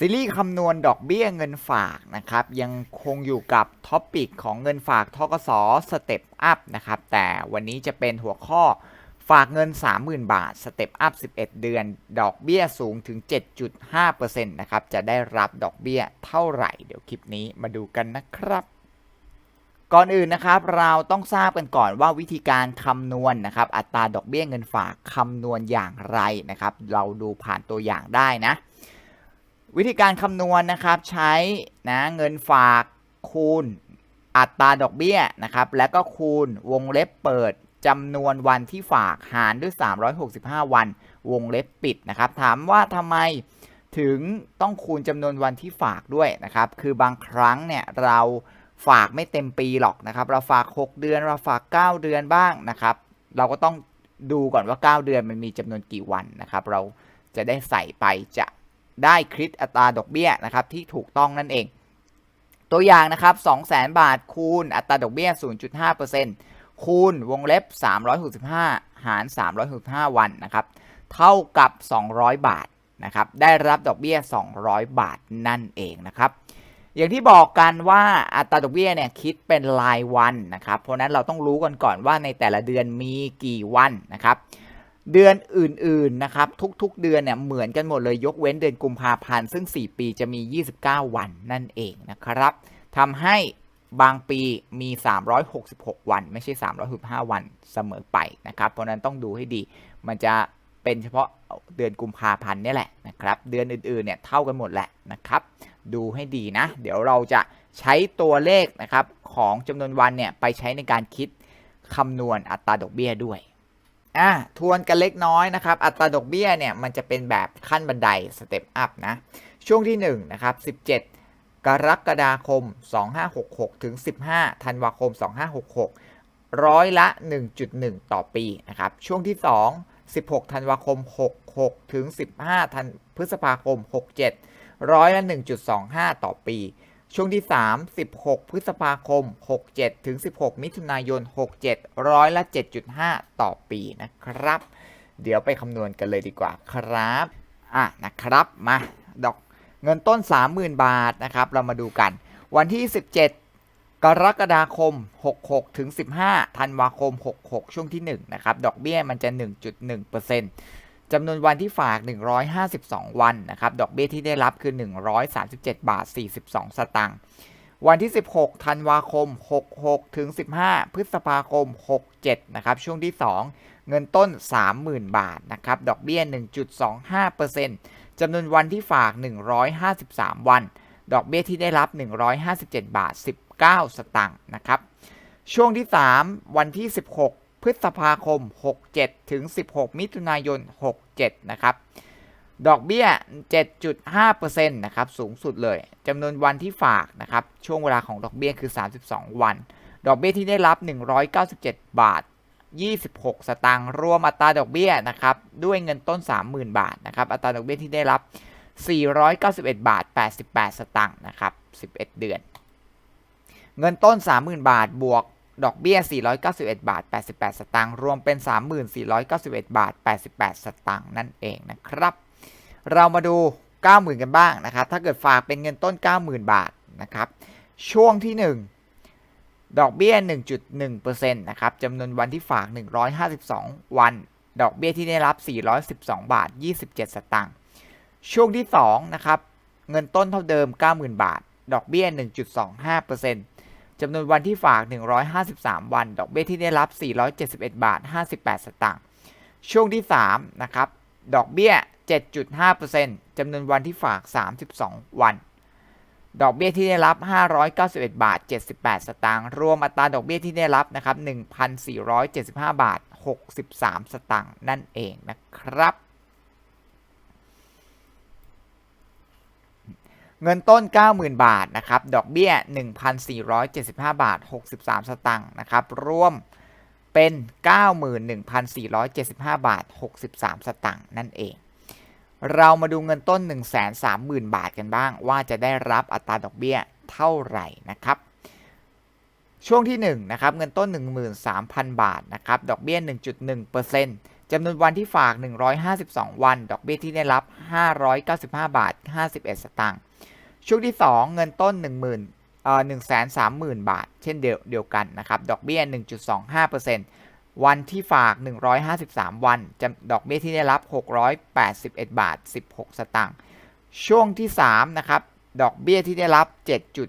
ซีรีส์คำนวณดอกเบี้ยเงินฝากนะครับ ยังคงอยู่กับท็อปปิกของเงินฝากทกสสเต็ปอัพนะครับ แต่วันนี้จะเป็นหัวข้อฝากเงิน 30,000 บาทสเต็ปอัพ11 เดือน ดอกเบี้ยสูงถึง 7.5%นะครับ จะได้รับดอกเบี้ยเท่าไหร่ เดี๋ยวคลิปนี้มาดูกันนะครับ ก่อนอื่นนะครับ เราต้องทราบกันก่อนว่าวิธีการคำนวณนะครับ อัตราดอกเบี้ยเงินฝากคำนวณอย่างไรนะครับ เราดูผ่านตัวอย่างได้นะ วิธีการคำนวณนะครับใช้นะเงินฝากคูณอัตราดอกเบี้ยนะครับแล้วก็คูณวงเล็บเปิดจำนวนวันที่ฝากหารด้วย 365 วัน วงเล็บปิดนะครับ ถามว่าทำไมถึงต้องคูณจำนวนวันที่ฝากด้วยนะครับ คือบางครั้งเนี่ยเราฝากไม่เต็มปีหรอกนะครับ เราฝาก 6 เดือนเราฝาก 9 เดือนบ้างนะครับ เราก็ต้องดูก่อนว่า 9 เดือนมันมีจำนวนกี่วันนะครับ เราจะได้ใส่ไปจะ ได้คิดอัตราดอกเบี้ยนะครับที่ถูกต้องนั่นเอง ตัวอย่างนะครับ 200,000 บาทคูณอัตราดอกเบี้ย 0.5%คูณวงเล็บ 365 หาร 365 วันนะครับเท่ากับ 200 บาทนะครับได้รับดอกเบี้ย 200 บาทนั่นเองนะครับอย่างที่บอกกันว่าอัตราดอกเบี้ยเนี่ยคิดเป็นรายวันนะครับ เพราะนั้นเราต้องรู้กันก่อนว่าในแต่ละเดือนมีกี่วันนะครับ เดือนอื่นๆนะครับทุกๆเดือนเนี่ยเหมือนกันหมดเลยยกเว้นเดือนกุมภาพันธ์ซึ่ง 4 ปีจะมี 29 วันนั่นเองนะครับทำให้บางปีมี 366 วัน ไม่ใช่ 365 วันเสมอไปนะครับ เพราะนั้นต้องดูให้ดี มันจะเป็นเฉพาะเดือนกุมภาพันธ์นี่แหละนะครับ เดือนอื่นๆเนี่ยเท่ากันหมดแหละนะครับ ดูให้ดีนะ เดี๋ยวเราจะใช้ตัวเลขนะครับของจำนวนวันเนี่ยไปใช้ในการคิดคำนวณอัตราดอกเบี้ยด้วย อะทวนกันเล็กน้อยนะครับ อัตราดอกเบี้ยเนี่ยมันจะเป็นแบบขั้นบันไดสเต็ปอัพนะ ช่วงที่1นะครับ17 กรกฎาคม 2566 ถึง 15 ธันวาคม 2566 ร้อยละ 1.1 ต่อปีนะครับ ช่วงที่ 2 16 ธันวาคม 66 ถึง 15ธันพฤษภาคม 67 ร้อยละ 1.25 ต่อปี ช่วงที่ 3 16 พฤษภาคม 67 ถึง 16 มิถุนายน 67 ร้อยละ 7.5 ต่อปีนะครับ เดี๋ยวไปคำนวณกันเลยดีกว่าครับ อะนะครับมาดอกเงินต้น 30,000 บาทนะครับ เรามาดูกัน วันที่ 17 กรกฎาคม 66 ถึง 15 ธันวาคม 66 ช่วงที่ 1 นะครับ ดอกเบี้ยมันจะ 1.1% จำนวนวันที่ฝาก 152 วันนะครับ ดอกเบี้ยที่ได้รับคือ 137 บาท 42 สตางค์ วันที่ 16 ธันวาคม 66 ถึง 15 พฤษภาคม 67 นะครับ ช่วงที่ 2 เงินต้น 30,000 บาทนะครับ ดอกเบี้ย 1.25%จำนวนวันที่ฝาก 153 วัน ดอกเบี้ยที่ได้รับ 157 บาท 19 สตางค์นะครับ ช่วงที่ 3 วันที่ 16 ฤษภาคม 67 ถึง 16 มิถุนายน 67 นะครับ ดอกเบี้ย 7.5%นะครับ สูงสุดเลยจำนวนวันที่ฝากนะครับ ช่วงเวลาของดอกเบี้ยคือ 32 วัน ดอกเบี้ยที่ได้รับ 197 บาท 26 สตางค์ รวมอัตราดอกเบี้ยนะครับ ด้วยเงินต้น 30,000 บาทนะครับ อัตราดอกเบี้ยที่ได้รับ 491 บาท 88 สตางค์นะครับ 11 เดือน เงินต้น 30,000 บาท บวก ดอกเบี้ย 491 บาท 88 สตางค์ รวมเป็น 3491 บาท 88 สตางค์นั่นเองนะครับ เรามาดู 90,000 กันบ้างนะครับ ถ้าเกิดฝากเป็นเงินต้น 90,000 บาทนะครับ ช่วงที่ 1 ดอกเบี้ย 1.1%นะครับจำนวนวันที่ฝาก 152 วัน ดอกเบี้ยที่ได้รับ 412 บาท 27 สตางค์ ช่วงที่2นะครับ เงินต้นเท่าเดิม 90,000 บาท ดอกเบี้ย 1.25% จำนวนวันที่ฝาก 153 วัน ดอกเบี้ยที่ได้รับ 471 บาท 58 สตางค์ ช่วงที่ 3 นะครับ ดอกเบี้ย 7.5%จำนวนวันที่ฝาก 32 วัน ดอกเบี้ยที่ได้รับ 591 บาท 78 สตางค์ รวมอัตราดอกเบี้ยที่ได้รับนะครับ 1,475 บาท 63 สตางค์ นั่นเองนะครับ เงินต้น 90,000 บาทนะครับ ดอกเบี้ย 1,475 บาท 63 สตางค์นะครับ รวมเป็น 91,475 บาท 63 สตางค์นั่นเอง เรามาดูเงินต้น 130,000 บาทกันบ้าง ว่าจะได้รับอัตราดอกเบี้ยเท่าไหร่นะครับช่วงที่1นะครับเงินต้น 13,000 บาทนะครับดอกเบี้ย 1.1% จำนวนวันที่ฝาก 152 วัน ดอกเบี้ยที่ได้รับ 595 บาท 51 สตางค์ ช่วงที่ 2 เงินต้น 10,000เอ่อ130,000 บาท เช่นเดียวกันนะครับ ดอกเบี้ย 1.25%วันที่ฝาก 153 วันจดอกเบี้ยที่ได้รับ 681 บาท 16 สตางค์ ช่วงที่ 3 นะครับ ดอกเบี้ยที่ได้รับ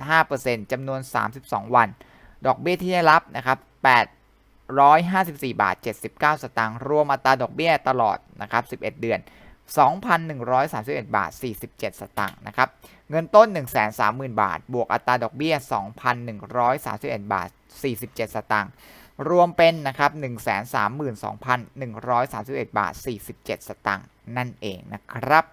7.5%จำนวน 32 วัน ดอกเบี้ยที่ได้รับนะครับ8 854 บาท 79 สตางค์รวมอัตราดอกเบี้ยตลอดนะครับ 11 เดือน 2,131 บาท 47 สตางค์นะครับ เงินต้น 130,000 บาท บวกอัตราดอกเบี้ย 2,131 บาท 47 สตางค์รวมเป็นนะครับ 132,131 บาท 47 สตางค์นั่นเองนะครับ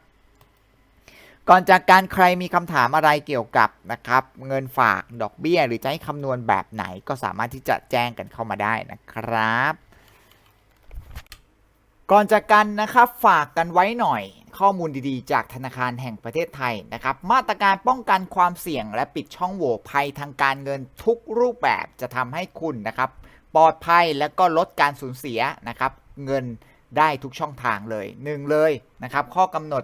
ก่อนจากการใครมีคำถามอะไรเกี่ยวกับนะครับ เงินฝากดอกเบี้ย หรือจะให้คำนวณแบบไหนก็สามารถที่จะแจ้งกันเข้ามาได้นะครับ ก่อนจากกันนะครับฝากกันไว้หน่อย ข้อมูลดีๆ จากธนาคารแห่งประเทศไทยนะครับ มาตรการป้องกันความเสี่ยง และปิดช่องโหว่ภัยทางการเงินทุกรูปแบบจะทำให้คุณนะครับ ปลอดภัยและก็ลดการสูญเสียนะครับ เงินได้ทุกช่องทางเลยหนึ่งเลยนะครับ ข้อกำหนด